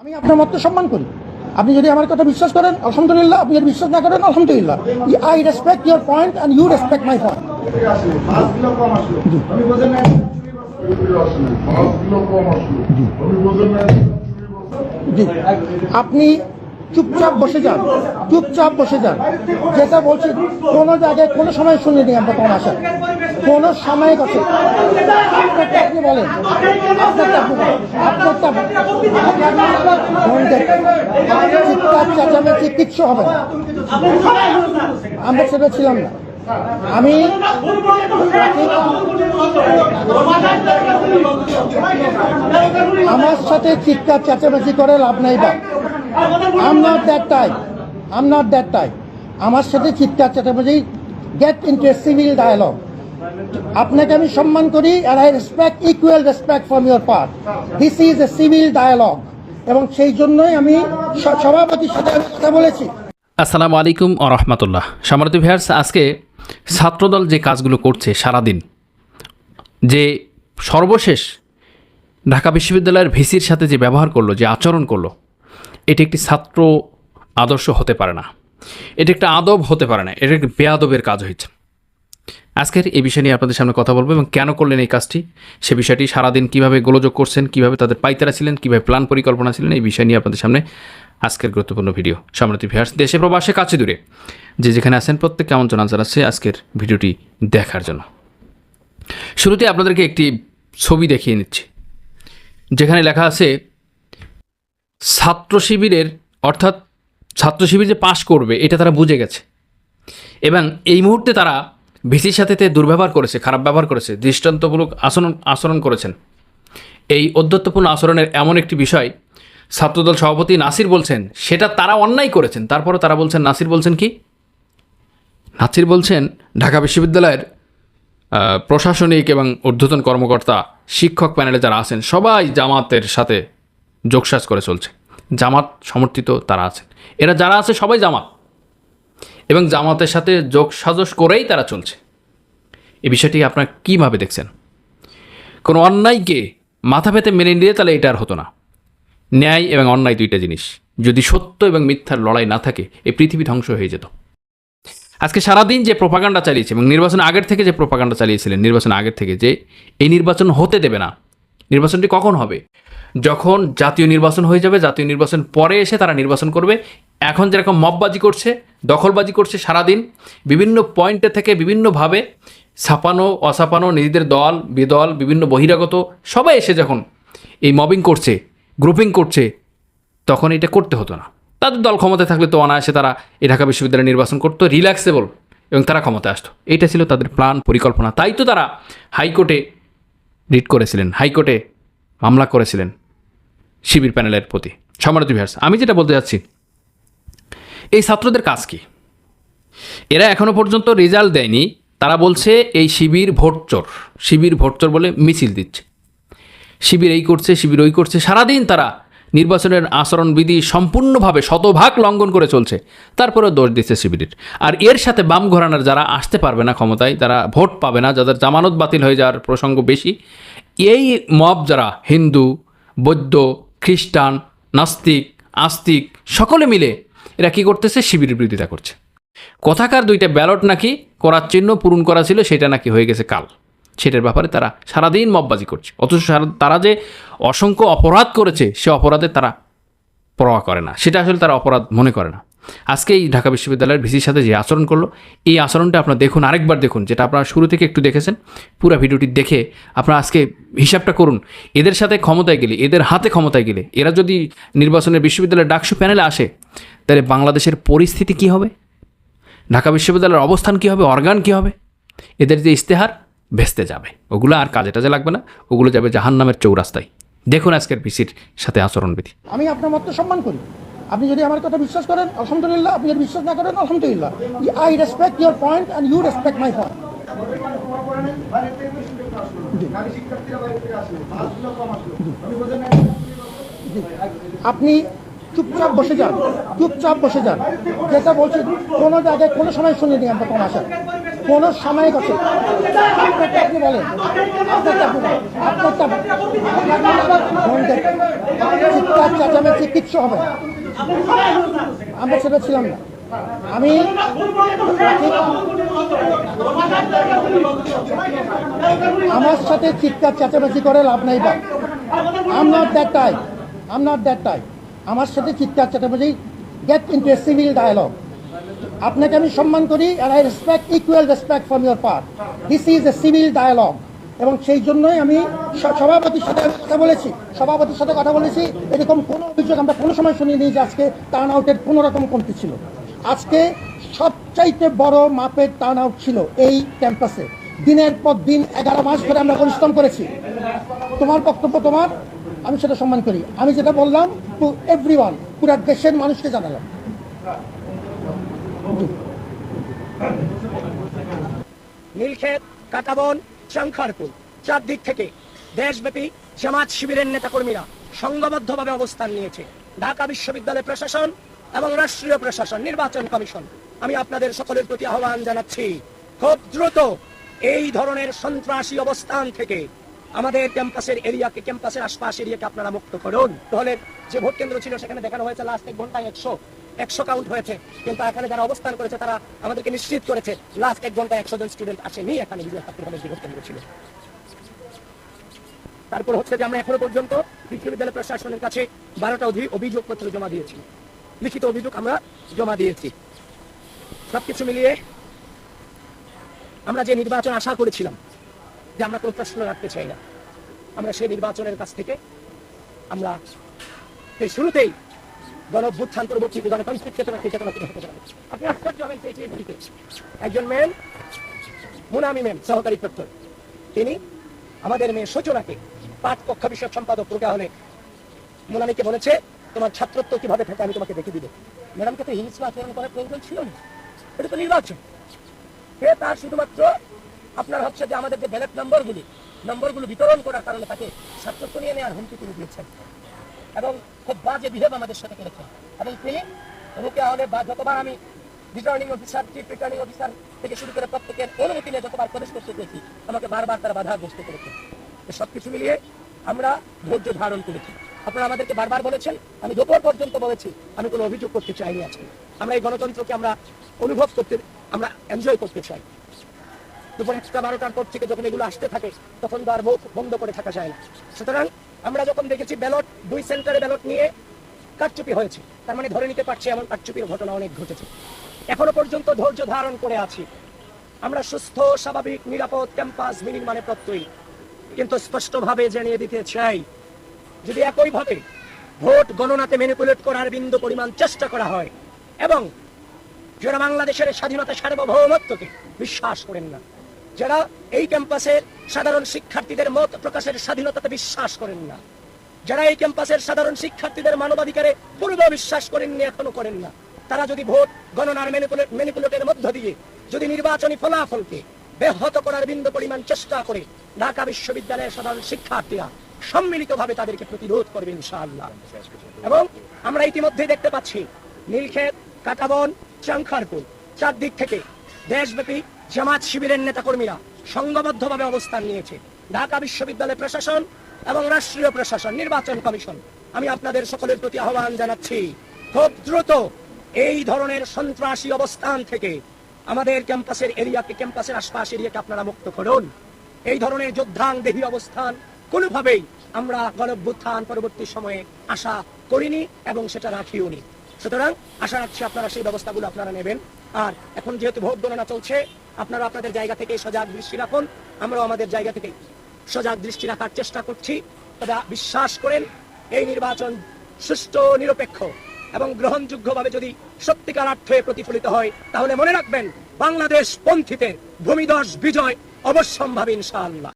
আমি আপনার মত সম্মান করি। আপনি যদি আমার কথা বিশ্বাস করেন আলহামদুলিল্লাহ। আপনি যদি বিশ্বাস না করেন আলহামদুলিল্লাহ। I respect your point and you respect my point জি। আপনি চুপচাপ বসে যান, চুপচাপ বসে যান। যেটা বলছি, কোনো জায়গায় কোনো সময় শুনিনি আমরা কম আসা কোনো সময় আপনারটা আপনি বলেন। চিৎকার চেঁচামেচি কিচ্ছু হবে আমরা সেটা ছিলাম না। আমি আমার সাথে চিৎকার, চেঁচামেচি করে লাভ নাই বা। I'm not that type I'm not that type আমার সাথে চিৎকার চেঁচামেচি গেট ইন্টু সিভিল ডায়ালগ আপনাকে আমি সম্মান করি আর I respect equal respect from your part this is a civil dialogue এবং সেই জন্যই আমি সভাপতির সাথে আমি কথা বলেছি। আসসালামু আলাইকুম ও রহমতুল্লাহ। সম্মানিত ভিহার্স আজকে ছাত্রদল যে কাজগুলো করছে সারাদিন, যে সর্বশেষ ঢাকা বিশ্ববিদ্যালয়ের ভিসির সাথে যে ব্যবহার করল, যে আচরণ করল এটি একটি ছাত্র আদর্শ হতে পারে না। এটি একটা আদব হতে পারে না। এটা একটি বেয়াদবের কাজ হয়েছে। আজকের এই বিষয় নিয়ে আপনাদের সামনে কথা বলব এবং কেন করলেন এই কাজটি? সে বিষয়টি সারাদিন কীভাবে গোলযোগ করছেন, কীভাবে তাদের পাইতারা ছিলেন, কীভাবে প্ল্যান পরিকল্পনা ছিলেন, এই বিষয় নিয়ে আপনাদের সামনে আজকের গুরুত্বপূর্ণ ভিডিও। সম্রাতি ভিহার্স দেশে প্রবাসে কাছে দূরে। যে যেখানে আছেন, প্রত্যেককে আমন্ত্রণ জানাচ্ছে আজকের ভিডিওটি দেখার জন্য। শুরুতে আপনাদেরকে একটি ছবি দেখিয়ে নিচ্ছি। যেখানে লেখা আছে ছাত্র শিবিরের অর্থাৎ ছাত্র শিবির যে পাশ করবে, এটা তারা বুঝে গেছে। এবং এই মুহূর্তে তারা ভিসির সাথে তে দুর্ব্যবহার করেছে, খারাপ ব্যবহার করেছে, দৃষ্টান্তমূলক আচরণ আচরণ করেছেন। এই অধ্যত্বপূর্ণ আচরণের এমন একটি বিষয়, ছাত্রদল সভাপতি নাসির বলছেন, সেটা তারা অন্যায় করেছেন। তারপরে তারা বলছেন, নাসির বলছেন কি? নাসির বলছেন, ঢাকা বিশ্ববিদ্যালয়ের প্রশাসনিক এবং ঊর্ধ্বতন কর্মকর্তা, শিক্ষক প্যানেলে যারা আছেন, সবাই জামাতের সাথে যোগসাজ করে চলছে। জামাত সমর্থিত তারা আছেন এরা যারা আছে সবাই জামাত। এবং জামাতের সাথে যোগ সাজস করেই তারা চলছে। এই বিষয়টি আপনারা কীভাবে দেখছেন? কোনো অন্যায়কে মাথা পেতে মেনে নিলে তাহলে এটা আর হতো না। ন্যায় এবং অন্যায় দুইটা জিনিস। যদি সত্য এবং মিথ্যার লড়াই না থাকে, এই পৃথিবী ধ্বংস হয়ে যেত। আজকে সারাদিন যে প্রপাগান্ডা চালিয়েছে এবং নির্বাচন আগের থেকে যে প্রপাগান্ডা চালিয়েছিলেন, নির্বাচন আগের থেকে যে এই নির্বাচন হতে দেবে না। নির্বাচনটি কখন হবে? যখন জাতীয় নির্বাচন হয়ে যাবে, জাতীয় নির্বাচন পরে এসে তারা নির্বাচন করবে। এখন যেরকম মববাজি করছে, দখলবাজি করছে সারাদিন, বিভিন্ন পয়েন্টে থেকে বিভিন্নভাবে ছাপানো, অছাপানো নিজেদের দল, বিদল, বিভিন্ন বহিরাগত সবাই এসে যখন এই মবিং করছে, গ্রুপিং করছে, তখন এটা করতে হতো না। তাদের দল ক্ষমতায় থাকলে তো অনায়াসে তারা এই ঢাকা বিশ্ববিদ্যালয়ে নির্বাচন করতো, রিল্যাক্সেবল এবং তারা ক্ষমতায় আসতো। এইটা ছিল তাদের প্ল্যান, পরিকল্পনা। তাই তো তারা হাইকোর্টে রিট করেছিলেন, হাইকোর্টে মামলা করেছিলেন শিবির প্যানেলের প্রতি। সম্মানিত ভিউয়ার্স আমি যেটা বলতে যাচ্ছি, এই ছাত্রদের কাজ কি? এরা এখনও পর্যন্ত রেজাল্ট দেয়নি। তারা বলছে এই শিবির ভোটচোর শিবির ভোটচোর বলে মিছিল দিচ্ছে। শিবির এই করছে, শিবির ওই করছে। সারাদিন তারা নির্বাচনের আচরণবিধি সম্পূর্ণভাবে শতভাগ লঙ্ঘন করে চলছে। তারপরে দোষ দিচ্ছে শিবিরের। আর এর সাথে বাম ঘরানার যারা আসতে পারবে না ক্ষমতায় তারা ভোট পাবে না, যাদের জামানত বাতিল হয়ে যাওয়ার প্রসঙ্গ বেশি এই মব যারা হিন্দু, বৌদ্ধ, খ্রিস্টান, নাস্তিক, আস্তিক, সকলে মিলে এরা কি করতেছে? শিবিরের বিরোধিতা করছে। কথাকার দুইটা ব্যালট নাকি করার চিহ্ন পূরণ করা ছিল, সেটা নাকি হয়ে গেছে কাল। সেটার ব্যাপারে তারা সারাদিন মববাজি করছে। অথচ তারা যে অসংখ্য অপরাধ করেছে, সে অপরাধে তারা পরোয়া করে না। সেটা আসলে তারা অপরাধ মনে করে না। আজকে এই ঢাকা বিশ্ববিদ্যালয়ের ভিসির সাথে যে আচরণ করল, এই আচরণটা আপনারা দেখুন, আরেকবার দেখুন, যেটা আপনারা শুরু থেকে একটু দেখেছেন, পুরো ভিডিওটি দেখে আপনারা আজকে হিসাবটা করুন। এদের সাথে ক্ষমতায় গেলে, এদের হাতে ক্ষমতায় গেলে, এরা যদি নির্বাচনের বিশ্ববিদ্যালয়ের ডাকসু প্যানেলে আসে, তাহলে বাংলাদেশের পরিস্থিতি কী হবে? ঢাকা বিশ্ববিদ্যালয়ের অবস্থান কী হবে? অর্গান কী হবে? এদের যে ইস্তেহার ভেস্তে যাবে। ওগুলো আর কাজে টাজে লাগবে না, ওগুলো যাবে জাহান্নামের চৌরাস্তায়। দেখুন আজকের ভিসির সাথে আচরণবিধি। আমি আপনার মত সম্মান করি। আপনি যদি আমার কথা বিশ্বাস করেন, আলহামদুলিল্লাহ। আপনি যদি বিশ্বাস না করেন, আলহামদুলিল্লাহ। I respect your point and you respect my point আপনি চুপচাপ বসে যান। চুপচাপ বসে যান। যেটা বলছি, কোনো জায়গায় কোনো সময় শুনিনি আমরা কম আসা কোন সময় আপনারটা আপনি বলেন আপনারটা আপনি চেঁচামেচি হবে। আমরা সেটা ছিলাম না। আমি আমার সাথে চিৎকার, চেঁচামেচি করে লাভ নাই বা। I'm not that type I'm not that আমার সাথে চিৎকার, চেঁচামেচি get into a civil dialogue আপনাকে আমি সম্মান করি আর I respect equal respect from your part this is a civil dialogue এবং সেই জন্যই আমি সভাপতির সাথে কথা বলেছি, সভাপতির সাথে কথা বলেছি। এরকম কোনো অভিযোগ আমরা কোনো সময় শুনিনি যে আজকে টার্ন আউটের কোনো রকম কমতি ছিল। আজকে সবচাইতে বড় মাপের টার্ন আউট ছিল এই ক্যাম্পাসে দিনের পর দিন এগারো মাস ধরে আমরা পরিশ্রম করেছি। তোমার বক্তব্য তোমার, আমি সেটা সম্মান করি। আমি যেটা বললাম টু এভরি ওয়ান পুরা দেশের মানুষকে জানালাম। নীলক্ষেত, কাটাবন শঙ্করপুর চারদিক থেকে দেশব্যাপী জামাত শিবিরের নেতাকর্মীরা সংঘবদ্ধভাবে অবস্থান নিয়েছে। ঢাকা বিশ্ববিদ্যালয় প্রশাসন এবং রাষ্ট্রীয় প্রশাসন, নির্বাচন কমিশন। আমি আপনাদের সকলের প্রতি আহ্বান জানাচ্ছি, খুব দ্রুত এই ধরনের সন্ত্রাসী অবস্থান থেকে আমাদের ক্যাম্পাসের এরিয়াকে, ক্যাম্পাসের আশপাশ এরিয়াকে আপনারা মুক্ত করুন। তাহলে যে ভোট কেন্দ্র ছিল সেখানে দেখানো হয়েছে লাস্ট এক ঘন্টায় একশো। একশো কাউন্ট হয়েছে। কিন্তু এখানে যারা অবস্থান করেছে, তারা আমাদেরকে নিশ্চিত করেছে লাস্ট এক ঘন্টায় একশো জন স্টুডেন্ট আসেনি, এখানে বিজয় ছাত্র কলেজ কেন্দ্র ছিল তারপর হচ্ছে যে আমরা এখনও পর্যন্ত বিশ্ববিদ্যালয় প্রশাসনের কাছে বারোটা অভিযোগ পত্র জমা দিয়েছি। লিখিত অভিযোগ আমরা জমা দিয়েছি। সবকিছু মিলিয়ে আমরা যে নির্বাচন আশা করেছিলাম, যে আমরা কোনো প্রশ্ন রাখতে চাই না, আমরা সেই নির্বাচনের কাছ থেকে আমরা সেই শুরুতেই গণভ্যুত্থান চেতনা সেই চেতনা আপনি আশ্চর্য হবেন, সেই একজন মুনামি সহকারী তিনি আমাদের মেয়ে পাঠ কক্ষ বিষয়ক সম্পাদক প্রজ্ঞা হলে মুনামিকে বলেছে, তোমার ছাত্রত্ব কীভাবে থাকে আমি তোমাকে দেখে দিব। ম্যাডামকে তো হিংস্র আচরণ করার প্রয়োজন ছিল না। এটা তো নির্বাচন। সে তার শুধুমাত্র আপনার হচ্ছে যে আমাদের যে ব্যালট নম্বরগুলি নম্বরগুলো বিতরণ করার কারণে তাকে ছাত্রত্ব নিয়ে নেওয়ার হুমকি তিনি দিয়েছেন। এবং খুব বাজে বিহেভ আমাদের সাথে করেছেন এবং তিনি রুকে হলে বা যতবার আমি returning officer chief returning officer থেকে শুরু করে প্রত্যেকের অনুমতি নিয়ে যতবার প্রবেশ করতে চেয়েছি আমাকে বারবার তারা বাধা গ্রস্ত করেছে। সব কিছু মিলিয়ে আমরা ধৈর্য ধারণ করেছি। আপনারা আমাদেরকে বারবার বলেছেন, আমি দুপুর পর্যন্ত বলেছি, আমি কোনো অভিযোগ করতে চাইনি আজকে। আমরা এই গণতন্ত্রকে আমরা অনুভব করতে, আমরা এনজয় করতে চাই। দুপুর একটা বারোটার পর থেকে যখন এগুলো আসতে থাকে, তখন তো আর মুখ বন্ধ করে থাকা যায় না। সুতরাং আমরা যখন দেখেছি ব্যালট, দুই সেন্টারে ব্যালট নিয়ে কারচুপি হয়েছে। তার মানে ধরে নিতে পারছি এমন কারচুপির ঘটনা অনেক ঘটেছে। এখনও পর্যন্ত ধৈর্য ধারণ করে আছি। আমরা সুস্থ, স্বাভাবিক, নিরাপদ ক্যাম্পাস বিনির্মাণে প্রত্যয়ী। কিন্তু স্পষ্টভাবে জানিয়ে দিতে চাই, যদি একইভাবে ভোট গণনাতে ম্যানিপুলেট করার বিন্দু পরিমাণ চেষ্টা করা হয়, এবং যারা বাংলাদেশের স্বাধীনতা সার্বভৌমত্বকে বিশ্বাস করেন না যারা এই ক্যাম্পাসের সাধারণ শিক্ষার্থীদের মত প্রকাশের স্বাধীনতাতে বিশ্বাস করেন না, যারা এই ক্যাম্পাসের সাধারণ শিক্ষার্থীদের মানবাধিকারে পূর্ব বিশ্বাস করেননি, এখনও করেন না, তারা যদি ভোট গণনার ম্যানিপুলেটের মধ্য দিয়ে যদি নির্বাচনী ফলাফলকে ব্যাহত করার বিন্দু পরিমাণ চেষ্টা করে ঢাকা বিশ্ববিদ্যালয়ের সাধারণ শিক্ষার্থীরা সম্মিলিতভাবে তাদেরকে প্রতিরোধ করবে ইনশাআল্লাহ। এবং আমরা ইতিমধ্যে দেখতে পাচ্ছি, নীলক্ষেত, কাটাবন শঙ্করপুর চারদিক থেকে দেশব্যাপী জামাত শিবিরের নেতাকর্মীরা সংঘবদ্ধভাবে অবস্থান নিয়েছে। ঢাকা বিশ্ববিদ্যালয় প্রশাসন এবং রাষ্ট্রীয় প্রশাসন, নির্বাচন কমিশন। আমি আপনাদের সকলের প্রতি আহ্বান জানাচ্ছি, খুব দ্রুত এই ধরনের সন্ত্রাসী অবস্থান থেকে আমাদের ক্যাম্পাসের এরিয়াকে, ক্যাম্পাসের আশপাশ এরিয়াকে আপনারা মুক্ত করুন। এই ধরনের যোদ্ধাংদেহী অবস্থান কোনোভাবেই আমরা গণভ্যুত্থান পরবর্তী সময়ে আশা করিনি এবং সেটা রাখিও নি সুতরাং আশা রাখছি আপনারা সেই ব্যবস্থাগুলো আপনারা নেবেন। আর এখন যেহেতু ভোট গণনা চলছে, আপনারা আপনাদের জায়গা থেকে সজাগ দৃষ্টি রাখুন, আমরাও আমাদের জায়গা থেকে সজাগ দৃষ্টি রাখার চেষ্টা করছি। তবে বিশ্বাস করেন, এই নির্বাচন সুষ্ঠু, নিরপেক্ষ এবং গ্রহণযোগ্যভাবে যদি সত্যিকার অর্থে প্রতিফলিত হয়, তাহলে মনে রাখবেন, বাংলাদেশ পন্থীতে ভূমিদশ বিজয় অবশ্যম্ভাবী ইনশাআল্লাহ।